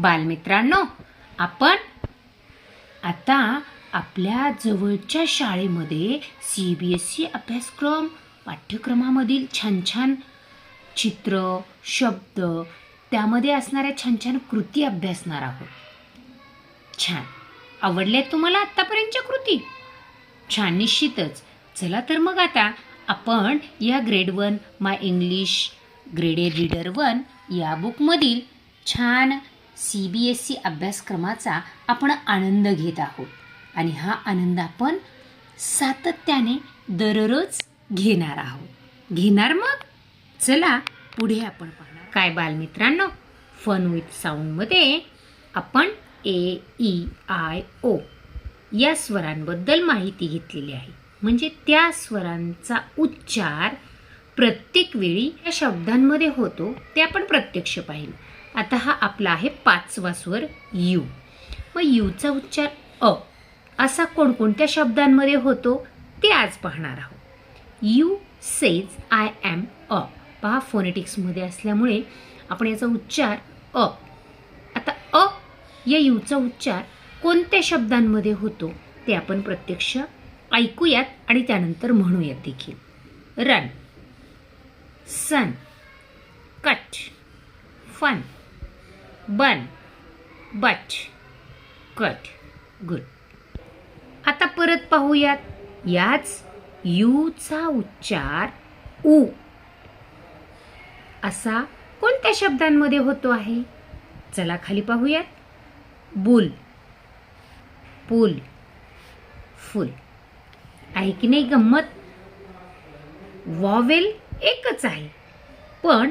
बालमित्रांनो आपण आता आपल्या जवळच्या शाळेमध्ये सी बी एस सी अभ्यासक्रम पाठ्यक्रमामधील छान छान चित्र शब्द त्यामध्ये असणाऱ्या छान छान कृती अभ्यासणार आहोत. छान. आवडल्या तुम्हाला आत्तापर्यंतच्या कृती? छान निश्चितच. चला तर मग आता आपण या grade one my English grade A reader one या बुकमधील छान सी बी एस सी अभ्यासक्रमाचा आपण आनंद घेत आहोत. आणि हा आनंद आपण सातत्याने दररोज घेणार आहोत. घेणार मग? चला पुढे आपण पाहणार. काय बालमित्रांनो? फन विथ साऊंडमध्ये आपण ए ई आय ओ या स्वरांबद्दल माहिती घेतलेली आहे. म्हणजे त्या स्वरांचा उच्चार प्रत्येक वेळी या शब्दांमध्ये होतो ते आपण प्रत्यक्ष पाहिलं. आता हा आपला आहे पाचवा स्वर यू. मग यूचा उच्चार अ असा कोणकोणत्या शब्दांमध्ये होतो ते आज पाहणार आहोत. U says I am a. पहा फोनेटिक्समध्ये असल्यामुळे आपण याचा उच्चार अ. आता अ या यूचा उच्चार कोणत्या शब्दांमध्ये होतो ते आपण प्रत्यक्ष ऐकूयात आणि त्यानंतर म्हणूयात देखील. Run sun cut fun bun but cut good. आता परत पाहूयात. याच यूचा उच्चार उ. असा कोणत्या शब्दांमध्ये होतो आहे? चला खाली पाहूयात. Bull pool full. आहे की नाही गंमत? वॉवेल एकच आहे. पण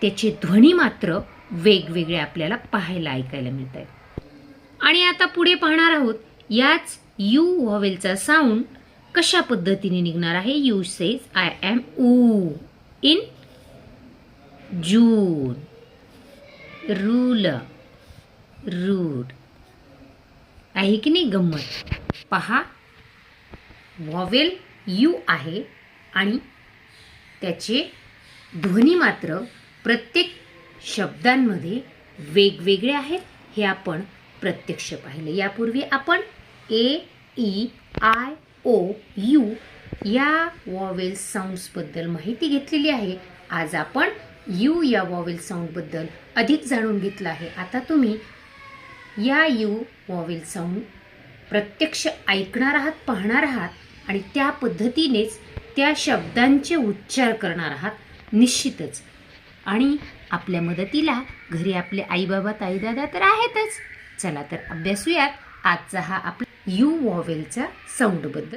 त्याचे ध्वनी मात्र वेगवेगळे आपल्याला पाहायला ऐकायला मिळत आहेत आणि आता पुढे पाहणार आहोत याच यू व्हॉवेलचा साऊंड कशा पद्धतीने निघणार आहे? यू सेज आय एम ऊ इन जून रूल रूड आहे की नाही गंमत? पहा व्हॉवेल यू आहे आणि त्याचे ध्वनी मात्र प्रत्येक शब्दांमध्ये वेगवेगळे आहेत हे आपण प्रत्यक्ष पाहिलं. यापूर्वी आपण A E I O U या वॉवेल साऊंड्सबद्दल माहिती घेतलेली आहे. आज आपण यू या वॉवेल साऊंडबद्दल अधिक जाणून घेतलं आहे. आता तुम्ही या यू वॉवेल साऊंड प्रत्यक्ष ऐकणार आहात पाहणार आहात आणि त्या पद्धतीनेच त्या शब्दांचे उच्चार करणार आहात निश्चितच. आणि आपल्या मदतीला घरी आपले आई बाबा तर आहेतच. चला तर अभ्यासूयात. आजचा हा आपला यू वॉवेलचा साऊंडबद्दल